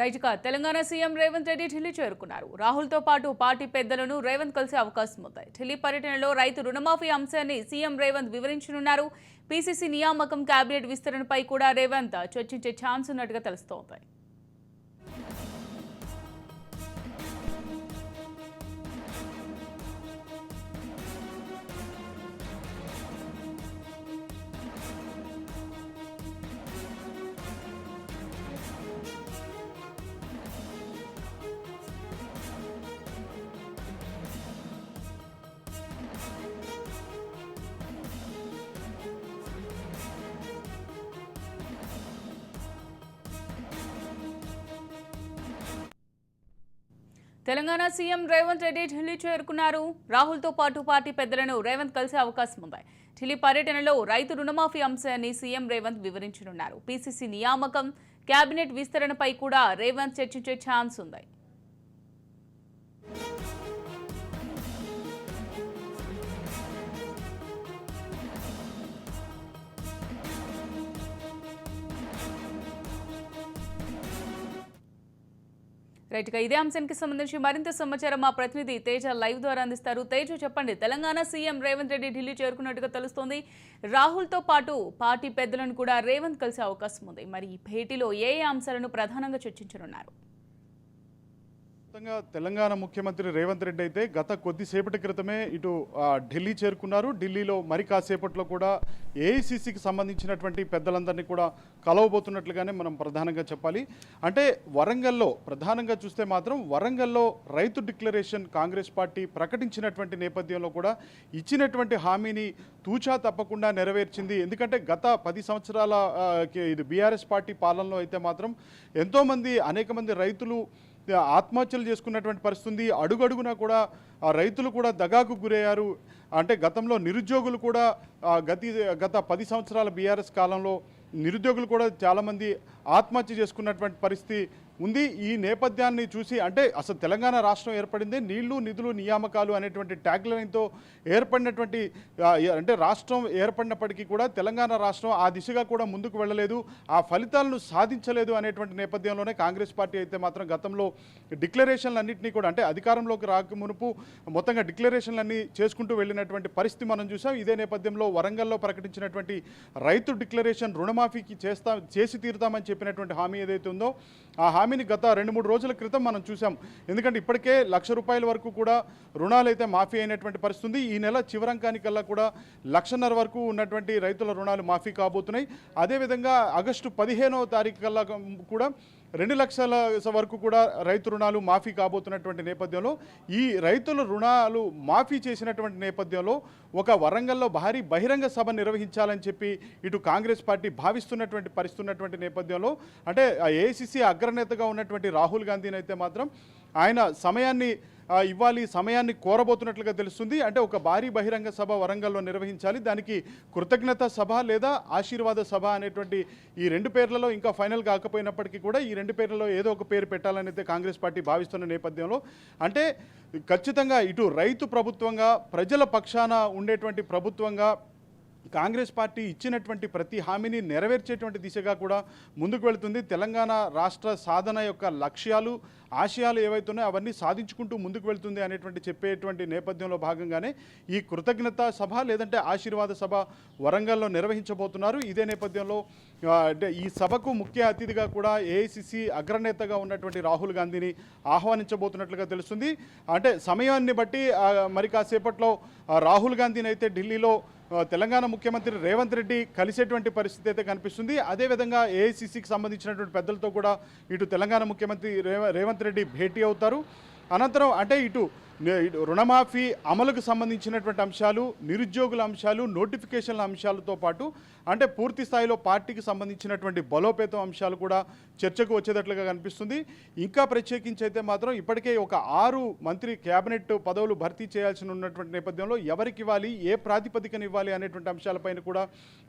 రైతుగా తెలంగాణ సీఎం రేవంత్ రెడ్డి ఢిల్లీ చేరుకున్నారు. రాహుల్తో పాటు పార్టీ పెద్దలను రేవంత్ కలిసే అవకాశం ఉంది. ఢిల్లీ పర్యటనలో రైతు రుణమాఫీ అంశాన్ని సీఎం రేవంత్ వివరించనున్నారు. పీసీసీ నియామకం కేబినెట్ విస్తరణపై కూడా రేవంత్ చర్చించే ఛాన్స్ ఉన్నట్టుగా తెలుస్తోంది. తెలంగాణ సీఎం రేవంత్ రెడ్డి ఢిల్లీ చేరుకున్నారు. రాహుల్తో పాటు పార్టీ పెద్దలను రేవంత్ కలిసే అవకాశం ఉంది. ఢిల్లీ పర్యటనలో రైతు రుణమాఫీ అంశాన్ని సీఎం రేవంత్ వివరించనున్నారు. పీసీసీ నియామకం కేబినెట్ విస్తరణపై కూడా రేవంత్ చర్చించే ఛాన్స్ ఉంది. రైట్గా ఇదే అంశానికి సంబంధించి మరింత సమాచారం మా ప్రతినిధి తేజ లైవ్ ద్వారా అందిస్తారు. తేజ చెప్పండి తెలంగాణ సీఎం రేవంత్ రెడ్డి ఢిల్లీ చేరుకున్నట్టుగా తెలుస్తోంది. రాహుల్తో పాటు పార్టీ పెద్దలను కూడా రేవంత్ కలిసే అవకాశం ఉంది. మరి ఈ భేటీలో ఏ ఏ అంశాలను ప్రధానంగా చర్చించనున్నారు? మొత్తంగా తెలంగాణ ముఖ్యమంత్రి రేవంత్ రెడ్డి అయితే గత కొద్దిసేపటి క్రితమే ఇటు ఢిల్లీ చేరుకున్నారు. ఢిల్లీలో మరి కాసేపట్లో కూడా ఏఐసిసికి సంబంధించినటువంటి పెద్దలందరినీ కూడా కలవబోతున్నట్లుగానే మనం ప్రధానంగా చెప్పాలి. అంటే వరంగల్లో ప్రధానంగా చూస్తే మాత్రం వరంగల్లో రైతు డిక్లరేషన్ కాంగ్రెస్ పార్టీ ప్రకటించినటువంటి నేపథ్యంలో కూడా ఇచ్చినటువంటి హామీని తూచా తప్పకుండా నెరవేర్చింది. ఎందుకంటే గత పది సంవత్సరాల ఇది బీఆర్ఎస్ పార్టీ పాలనలో అయితే మాత్రం ఎంతోమంది అనేక మంది రైతులు ఆత్మహత్యలు చేసుకున్నటువంటి పరిస్థితి ఉంది. అడుగడుగునా కూడా రైతులు కూడా దగాకు గురయ్యారు. అంటే గతంలో నిరుద్యోగులు కూడా గతి గత పది సంవత్సరాల బీఆర్ఎస్ కాలంలో నిరుద్యోగులు కూడా చాలామంది ఆత్మహత్య చేసుకున్నటువంటి పరిస్థితి ఉంది. ఈ నేపథ్యాన్ని చూసి అంటే అసలు తెలంగాణ రాష్ట్రం ఏర్పడిందే నీళ్ళు నిధులు నియామకాలు అనేటువంటి ట్యాగ్ లైన్తో ఏర్పడినటువంటి అంటే రాష్ట్రం ఏర్పడినప్పటికీ కూడా తెలంగాణ రాష్ట్రం ఆ దిశగా కూడా ముందుకు వెళ్ళలేదు. ఆ ఫలితాలను సాధించలేదు అనేటువంటి నేపథ్యంలోనే కాంగ్రెస్ పార్టీ అయితే మాత్రం గతంలో డిక్లరేషన్లు అన్నింటినీ కూడా అంటే అధికారంలోకి రాక మునుపు మొత్తంగా డిక్లరేషన్లన్నీ చేసుకుంటూ వెళ్ళినటువంటి పరిస్థితి మనం చూసాం. ఇదే నేపథ్యంలో వరంగల్లో ప్రకటించినటువంటి రైతు డిక్లరేషన్ రుణమాఫీకి చేస్తా చేసి తీరుతామని చెప్పినటువంటి హామీ ఏదైతే ఉందో ఆ హామీని గత రెండు మూడు రోజుల క్రితం మనం చూసాం ఎందుకంటే ఇప్పటికే లక్ష రూపాయల వరకు కూడా రుణాలు అయితే మాఫీ అయినటువంటి పరిస్థితి ఉంది ఈ నెల చివరంకానికల్లా కూడా లక్షన్నర వరకు ఉన్నటువంటి రైతుల రుణాలు మాఫీ కాబోతున్నాయి. అదేవిధంగా ఆగస్టు పదిహేనవ తారీఖు కల్లా కూడా రెండు లక్షల వరకు కూడా రైతు రుణాలు మాఫీ కాబోతున్నటువంటి నేపథ్యంలో ఈ రైతుల రుణాలు మాఫీ చేసినటువంటి నేపథ్యంలో ఒక వరంగల్లో భారీ బహిరంగ సభ నిర్వహించాలని చెప్పి ఇటు కాంగ్రెస్ పార్టీ భావిస్తున్నటువంటి పరిస్తున్నటువంటి నేపథ్యంలో అంటే ఏఐసిసి అగ్రనేతగా ఉన్నటువంటి రాహుల్ గాంధీని అయితే మాత్రం ఆయన సమయాన్ని ఇవ్వాలి సమయాన్ని కోరబోతున్నట్లుగా తెలుస్తుంది. అంటే ఒక భారీ బహిరంగ సభ వరంగల్లో నిర్వహించాలి. దానికి కృతజ్ఞత సభ లేదా ఆశీర్వాద సభ అనేటువంటి ఈ రెండు పేర్లలో ఇంకా ఫైనల్ కాకపోయినప్పటికీ కూడా ఈ రెండు పేర్లలో ఏదో ఒక పేరు పెట్టాలని అయితే కాంగ్రెస్ పార్టీ భావిస్తున్న నేపథ్యంలో. అంటే ఖచ్చితంగా ఇటు రైతు ప్రభుత్వంగా ప్రజల పక్షాన ఉండేటువంటి ప్రభుత్వంగా కాంగ్రెస్ పార్టీ ఇచ్చినటువంటి ప్రతి హామీని నెరవేర్చేటువంటి దిశగా కూడా ముందుకు వెళుతుంది. తెలంగాణ రాష్ట్ర సాధన యొక్క లక్ష్యాలు ఆశయాలు ఏవైతున్నాయో అవన్నీ సాధించుకుంటూ ముందుకు వెళ్తుంది అనేటువంటి చెప్పేటువంటి నేపథ్యంలో భాగంగానే ఈ కృతజ్ఞత సభ లేదంటే ఆశీర్వాద సభ వరంగల్లో నిర్వహించబోతున్నారు. ఇదే నేపథ్యంలో అంటే ఈ సభకు ముఖ్య అతిథిగా కూడా ఏఐసిసి అగ్రనేతగా ఉన్నటువంటి రాహుల్ గాంధీని ఆహ్వానించబోతున్నట్లుగా తెలుస్తుంది. అంటే సమయాన్ని బట్టి మరి కాసేపట్లో రాహుల్ గాంధీని అయితే ఢిల్లీలో తెలంగాణ ముఖ్యమంత్రి రేవంత్ రెడ్డి కలిసేటువంటి పరిస్థితి అయితే కనిపిస్తుంది. అదేవిధంగా ఏఐసిసికి సంబంధించినటువంటి పెద్దలతో కూడా ఇటు తెలంగాణ ముఖ్యమంత్రి రేవ- రేవంత్ రెడ్డి భేటీ అవుతారు. అనంతరం అంటే ఇటు రుణమాఫీ అమలుకు సంబంధించినటువంటి అంశాలు నిరుద్యోగుల అంశాలు నోటిఫికేషన్ల అంశాలతో పాటు అంటే పూర్తి స్థాయిలో పార్టీకి సంబంధించినటువంటి బలోపేతం అంశాలు కూడా చర్చకు వచ్చేటట్లుగా కనిపిస్తుంది. ఇంకా ప్రత్యేకించి అయితే మాత్రం ఇప్పటికే ఒక ఆరు మంత్రి కేబినెట్ పదవులు భర్తీ చేయాల్సి ఉన్నటువంటి నేపథ్యంలో ఎవరికి ఇవ్వాలి ఏ ప్రాతిపదికన ఇవ్వాలి అనేటువంటి అంశాలపైన కూడా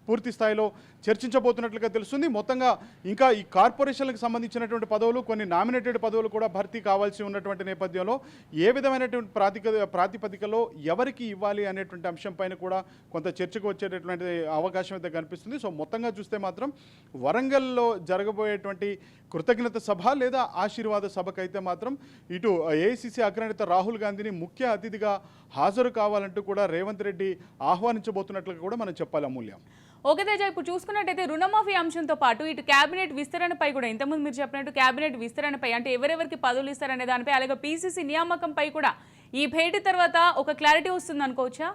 పూర్తి స్థాయిలో చర్చించబోతున్నట్లుగా తెలుస్తుంది. మొత్తంగా ఇంకా ఈ కార్పొరేషన్లకు సంబంధించినటువంటి పదవులు కొన్ని నామినేటెడ్ పదవులు కూడా భర్తీ కావాల్సి ఉన్నటువంటి నేపథ్యంలో ఏ విధమైనటువంటి ప్రాతిక ప్రాతిపదికలో ఎవరికి ఇవ్వాలి అనేటువంటి అంశం పైన కూడా కొంత చర్చకు వచ్చేటటువంటి అవకాశం అయితే కనిపిస్తుంది. సో మొత్తంగా చూస్తే మాత్రం వరంగల్లో జరగబోయేటువంటి కృతజ్ఞత సభ లేదా ఆశీర్వాద సభకైతే మాత్రం ఇటు ఏఐసిసి అగ్రనేత రాహుల్ గాంధీని ముఖ్య అతిథిగా హాజరు కావాలంటూ కూడా రేవంత్ రెడ్డి ఆహ్వానించబోతున్నట్లుగా కూడా మనం చెప్పాలి అమూల్యం. ఓకే తేజ ఇప్పుడు చూసుకున్నట్టయితే రుణమాఫీ అంశంతో పాటు ఇటు కేబినెట్ విస్తరణపై కూడా ఇంతకుముందు మీరు చెప్పినట్టు కేబినెట్ విస్తరణపై అంటే ఎవరెవరికి పదవులు ఇస్తారనే దానిపై అలాగే పీసీసీ నియామకంపై కూడా ఈ భేటీ తర్వాత ఒక క్లారిటీ వస్తుంది అనుకోవచ్చా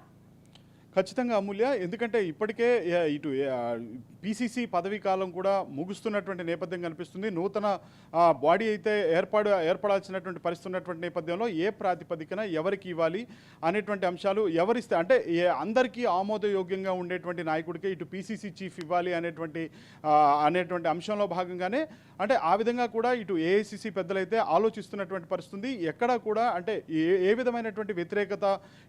ఖచ్చితంగా అమూల్య. ఎందుకంటే ఇప్పటికే ఇటు పీసీసీ పదవీ కాలం కూడా ముగుస్తున్నటువంటి నేపథ్యం కనిపిస్తుంది. నూతన బాడీ అయితే ఏర్పాటు ఏర్పడాల్సినటువంటి పరిస్థితి ఉన్నటువంటి నేపథ్యంలో ఏ ప్రాతిపదికన ఎవరికి ఇవ్వాలి అనేటువంటి అంశాలు ఎవరిస్తే అంటే ఏ అందరికీ ఆమోదయోగ్యంగా ఉండేటువంటి నాయకుడికి ఇటు పీసీసీ చీఫ్ ఇవ్వాలి అనేటువంటి అనేటువంటి అంశంలో భాగంగానే అంటే ఆ విధంగా కూడా ఇటు ఏఐసిసి పెద్దలైతే ఆలోచిస్తున్నటువంటి పరిస్థితి ఎక్కడ కూడా అంటే ఏ ఏ విధమైనటువంటి వ్యతిరేకత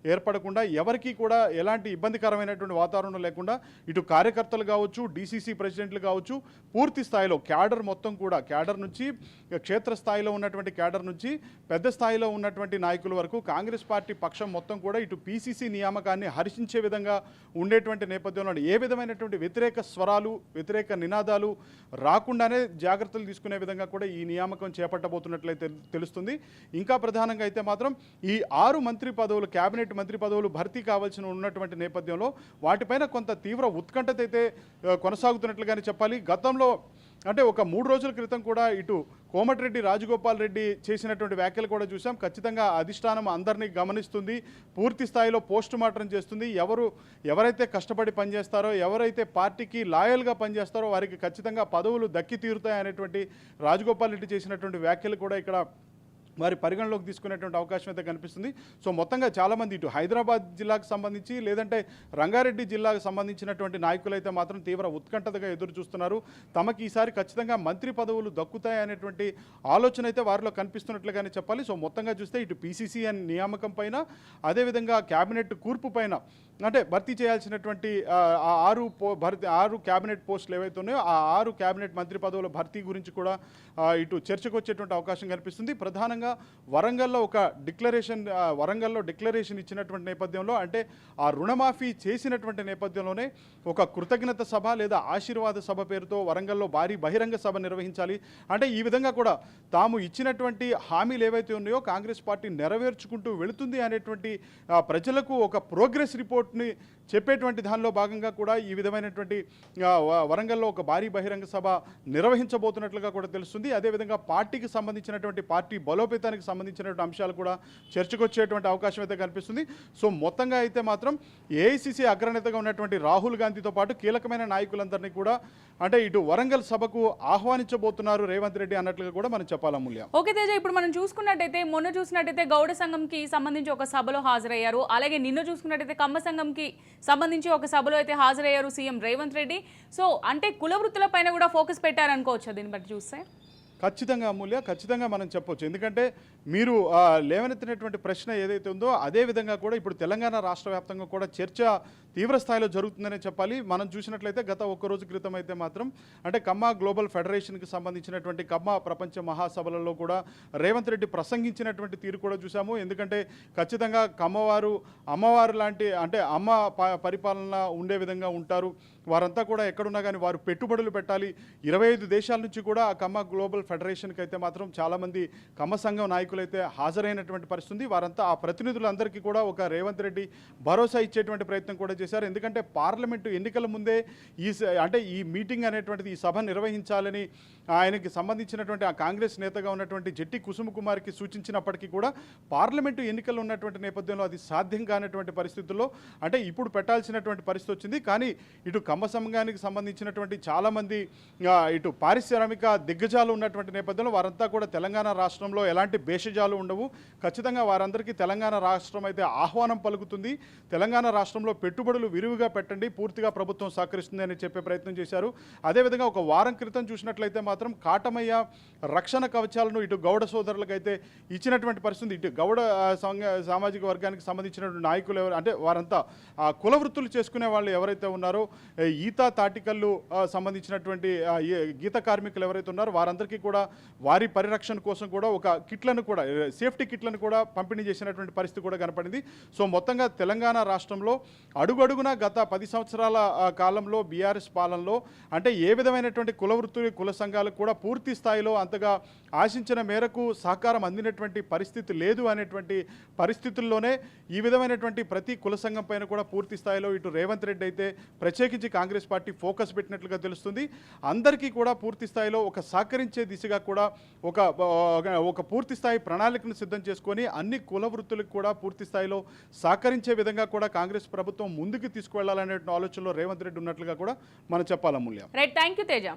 ఏర్పడకుండా ఎవరికి కూడా ఎలాంటి ఇబ్బందికరమైనటువంటి వాతావరణం లేకుండా ఇటు కార్యకర్తలు కావచ్చు డీసీసీ ప్రెసిడెంట్లు కావచ్చు పూర్తి స్థాయిలో క్యాడర్ మొత్తం కూడా క్యాడర్ నుంచి క్షేత్రస్థాయిలో ఉన్నటువంటి క్యాడర్ నుంచి పెద్ద స్థాయిలో ఉన్నటువంటి నాయకుల వరకు కాంగ్రెస్ పార్టీ పక్షం మొత్తం కూడా ఇటు పీసీసీ నియామకాన్ని హర్షించే విధంగా ఉండేటువంటి నేపథ్యంలో ఏ విధమైనటువంటి వ్యతిరేక స్వరాలు వ్యతిరేక నినాదాలు రాకుండానే జాగ్రత్తలు తీసుకునే విధంగా కూడా ఈ నియామకం చేపట్టబోతున్నట్లయితే తెలుస్తుంది. ఇంకా ప్రధానంగా అయితే మాత్రం ఈ ఆరు మంత్రి పదవులు కేబినెట్ మంత్రి పదవులు భర్తీ కావాల్సిన ఉన్నటువంటి నేపథ్యంలో వాటిపైన కొంత తీవ్ర ఉత్కంఠత అయితే కొనసాగుతున్నట్లుగానే చెప్పాలి. గతంలో అంటే ఒక మూడు రోజుల క్రితం కూడా ఇటు కోమటిరెడ్డి రాజగోపాల్ రెడ్డి చేసినటువంటి వ్యాఖ్యలు కూడా చూసాం. ఖచ్చితంగా అధిష్టానం అందరినీ గమనిస్తుంది. పూర్తి స్థాయిలో పోస్ట్ మార్టం చేస్తుంది. ఎవరు ఎవరైతే కష్టపడి పనిచేస్తారో ఎవరైతే పార్టీకి లాయల్గా పనిచేస్తారో వారికి ఖచ్చితంగా పదవులు దక్కి తీరుతాయి అనేటువంటి రాజగోపాల్ రెడ్డి చేసినటువంటి వ్యాఖ్యలు కూడా ఇక్కడ వారి పరిగణలోకి తీసుకునేటువంటి అవకాశం అయితే కనిపిస్తుంది. సో మొత్తంగా చాలామంది ఇటు హైదరాబాద్ జిల్లాకు సంబంధించి లేదంటే రంగారెడ్డి జిల్లాకు సంబంధించినటువంటి నాయకులు అయితే మాత్రం తీవ్ర ఉత్కంఠతగా ఎదురు చూస్తున్నారు. తమకి ఈసారి ఖచ్చితంగా మంత్రి పదవులు దక్కుతాయి అనేటువంటి ఆలోచన అయితే వారిలో కనిపిస్తున్నట్లుగానే చెప్పాలి. సో మొత్తంగా చూస్తే ఇటు పీసీసీ అని నియామకం పైన అదేవిధంగా క్యాబినెట్ కూర్పు పైన అంటే భర్తీ చేయాల్సినటువంటి ఆరు పో భర్తీ ఆరు క్యాబినెట్ పోస్టులు ఏవైతే ఉన్నాయో ఆ ఆరు క్యాబినెట్ మంత్రి పదవుల భర్తీ గురించి కూడా ఇటు చర్చకు వచ్చేటువంటి అవకాశం కనిపిస్తుంది. ప్రధానంగా వరంగల్లో ఒక డిక్లరేషన్ వరంగల్లో డిక్లరేషన్ ఇచ్చినటువంటి నేపథ్యంలో అంటే ఆ రుణమాఫీ చేసినటువంటి నేపథ్యంలోనే ఒక కృతజ్ఞత సభ లేదా ఆశీర్వాద సభ పేరుతో వరంగల్లో భారీ బహిరంగ సభ నిర్వహించాలి. అంటే ఈ విధంగా కూడా తాము ఇచ్చినటువంటి హామీలు ఏవైతే ఉన్నాయో కాంగ్రెస్ పార్టీ నెరవేర్చుకుంటూ వెళుతుంది అనేటువంటి ప్రజలకు ఒక ప్రోగ్రెస్ రిపోర్ట్ని చెప్పేటువంటి దానిలో భాగంగా కూడా ఈ విధమైనటువంటి వరంగల్లో ఒక భారీ బహిరంగ సభ నిర్వహించబోతున్నట్లుగా కూడా తెలుస్తుంది. అదేవిధంగా పార్టీకి సంబంధించినటువంటి పార్టీ బలోపేతానికి సంబంధించినటువంటి అంశాలు కూడా చర్చకు వచ్చేటువంటి అవకాశం అయితే కనిపిస్తుంది. సో మొత్తంగా అయితే మాత్రం ఏఐసిసి అగ్రనేతగా ఉన్నటువంటి రాహుల్ గాంధీతో పాటు కీలకమైన నాయకులందరినీ కూడా అంటే ఇటు వరంగల్ సభకు ఆహ్వానించబోతున్నారు రేవంత్ రెడ్డి అన్నట్లుగా కూడా మనం చెప్పాలి అమూల్య ఓకే తేజ ఇప్పుడు మనం చూసుకున్నట్టయితే మొన్న చూసినట్టయితే గౌడ సంఘంకి సంబంధించి ఒక సభలో హాజరయ్యారు. అలాగే నిన్న చూసుకున్నట్టయితే కమ్మ సంఘంకి సంబంధించి ఒక సభలో అయితే హాజరయ్యారు సీఎం రేవంత్ రెడ్డి. సో అంటే కుల వృత్తుల పైన కూడా ఫోకస్ పెట్టారనుకోవచ్చు దీన్ని బట్టి చూస్తే? ఖచ్చితంగా అమూల్య ఖచ్చితంగా మనం చెప్పొచ్చు. ఎందుకంటే మీరు లేవనెత్తినటువంటి ప్రశ్న ఏదైతే ఉందో అదే విధంగా కూడా ఇప్పుడు తెలంగాణ రాష్ట్ర వ్యాప్తంగా కూడా చర్చ తీవ్ర స్థాయిలో జరుగుతుందనే చెప్పాలి. మనం చూసినట్లయితే గత ఒక్క రోజు క్రితం అయితే మాత్రం అంటే కమ్మ గ్లోబల్ ఫెడరేషన్కి సంబంధించినటువంటి కమ్మ ప్రపంచ మహాసభలలో కూడా రేవంత్ రెడ్డి ప్రసంగించినటువంటి తీరు కూడా చూసాము ఎందుకంటే ఖచ్చితంగా కమ్మవారు అమ్మవారు లాంటి అంటే అమ్మ ప- పరిపాలన ఉండే విధంగా ఉంటారు. వారంతా కూడా ఎక్కడున్నా కానీ వారు పెట్టుబడులు పెట్టాలి. ఇరవై ఐదు దేశాల నుంచి కూడా ఆ కమ్మ గ్లోబల్ ఫెడరేషన్కి అయితే మాత్రం చాలామంది కమ్మ సంఘం నాయకులైతే హాజరైనటువంటి పరిస్థితి ఉంది. వారంతా ఆ ప్రతినిధులందరికీ కూడా ఒక రేవంత్ రెడ్డి భరోసా ఇచ్చేటువంటి ప్రయత్నం కూడా చేశారు. ఎందుకంటే పార్లమెంటు ఎన్నికల ముందే ఈ స- అంటే ఈ మీటింగ్ అనేటువంటిది ఈ సభ నిర్వహించాలని ఆయనకి సంబంధించినటువంటి ఆ కాంగ్రెస్ నేతగా ఉన్నటువంటి జట్టి కుసుమ కుమార్కి సూచించినప్పటికీ కూడా పార్లమెంటు ఎన్నికలు ఉన్నటువంటి నేపథ్యంలో అది సాధ్యం కానటువంటి పరిస్థితుల్లో అంటే ఇప్పుడు పెట్టాల్సినటువంటి పరిస్థితి వచ్చింది. కానీ ఇటు కమ్మ సంఘానికి సంబంధించినటువంటి చాలామంది ఇటు పారిశ్రామిక దిగ్గజాలు ఉన్నటువంటి నేపథ్యంలో వారంతా కూడా తెలంగాణ రాష్ట్రంలో ఎలాంటి భేషజాలు ఉండవు. ఖచ్చితంగా వారందరికీ తెలంగాణ రాష్ట్రం అయితే ఆహ్వానం పలుకుతుంది. తెలంగాణ రాష్ట్రంలో పెట్టుబడులు విరివిగా పెట్టండి పూర్తిగా ప్రభుత్వం సహకరిస్తుంది అని చెప్పే ప్రయత్నం చేశారు. అదేవిధంగా ఒక వారం క్రితం చూసినట్లయితే మాత్రం కాటమయ్య రక్షణ కవచాలను ఇటు గౌడ సోదరులకైతే ఇచ్చినటువంటి పరిస్థితి ఇటు గౌడ సామాజిక వర్గానికి సంబంధించినటువంటి నాయకులు ఎవరు అంటే వారంతా కులవృత్తులు కుల వృత్తులు చేసుకునే వాళ్ళు ఎవరైతే ఉన్నారో ఈత తాటికల్లు సంబంధించినటువంటి గీత కార్మికులు ఎవరైతే ఉన్నారో వారందరికీ కూడా వారి పరిరక్షణ కోసం కూడా ఒక కిట్లను కూడా సేఫ్టీ కిట్లను కూడా పంపిణీ చేసినటువంటి పరిస్థితి కూడా కనపడింది. సో మొత్తంగా తెలంగాణ రాష్ట్రంలో అడుగడుగున గత పది సంవత్సరాల కాలంలో బీఆర్ఎస్ పాలనలో అంటే ఏ విధమైనటువంటి కుల వృత్తులు కుల సంఘాలకు కూడా పూర్తి స్థాయిలో అంతగా ఆశించిన మేరకు సహకారం అందినటువంటి పరిస్థితి లేదు అనేటువంటి పరిస్థితుల్లోనే ఈ విధమైనటువంటి ప్రతి కుల సంఘం పైన కూడా పూర్తి స్థాయిలో ఇటు రేవంత్ రెడ్డి అయితే ప్రత్యేకించి కాంగ్రెస్ పార్టీ ఫోకస్ పెట్టినట్లుగా తెలుస్తుంది. అందరికీ కూడా పూర్తి స్థాయిలో ఒక సహకరించే దిశగా కూడా ఒక ఒక- పూర్తిస్థాయి పూర్తి స్థాయి ప్రణాళికను సిద్ధం చేసుకొని అన్ని కుల వృత్తులకు కూడా పూర్తి స్థాయిలో సహకరించే విధంగా కూడా కాంగ్రెస్ ప్రభుత్వం ముందుకు తీసుకువెళ్ళాలనే ఆలోచనలో రేవంత్ రెడ్డి ఉన్నట్లుగా కూడా మనం చెప్పాలి Amulya right thank you Teja.